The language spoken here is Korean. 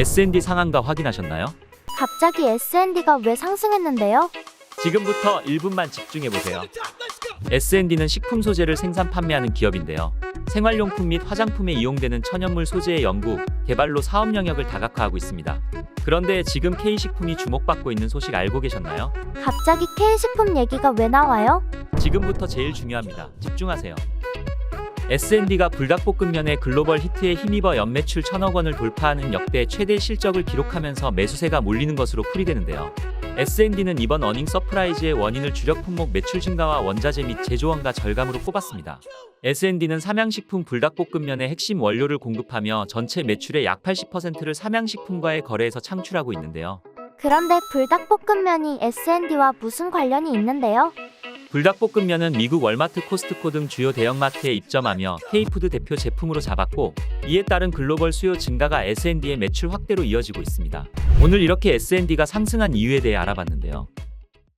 S&D 상한가 확인하셨나요? 갑자기 S&D가 왜 상승했는데요? 지금부터 1분만 집중해 보세요. S&D는 식품 소재를 생산 판매하는 기업인데요. 생활용품 및 화장품에 이용되는 천연물 소재의 연구, 개발로 사업 영역을 다각화하고 있습니다. 그런데 지금 K식품이 주목받고 있는 소식 알고 계셨나요? 갑자기 K식품 얘기가 왜 나와요? 지금부터 제일 중요합니다. 집중하세요. S&D가 불닭볶음면의 글로벌 히트에 힘입어 연매출 천억 원을 돌파하는 역대 최대 실적을 기록하면서 매수세가 몰리는 것으로 풀이되는데요. S&D는 이번 어닝 서프라이즈의 원인을 주력 품목 매출 증가와 원자재 및 제조원가 절감으로 꼽았습니다. S&D는 삼양식품 불닭볶음면의 핵심 원료를 공급하며 전체 매출의 약 80%를 삼양식품과의 거래에서 창출하고 있는데요. 그런데 불닭볶음면이 S&D와 무슨 관련이 있는데요? 불닭볶음면은 미국 월마트, 코스트코 등 주요 대형마트에 입점하며 K푸드 대표 제품으로 잡았고 이에 따른 글로벌 수요 증가가 S&D의 매출 확대로 이어지고 있습니다. 오늘 이렇게 S&D가 상승한 이유에 대해 알아봤는데요.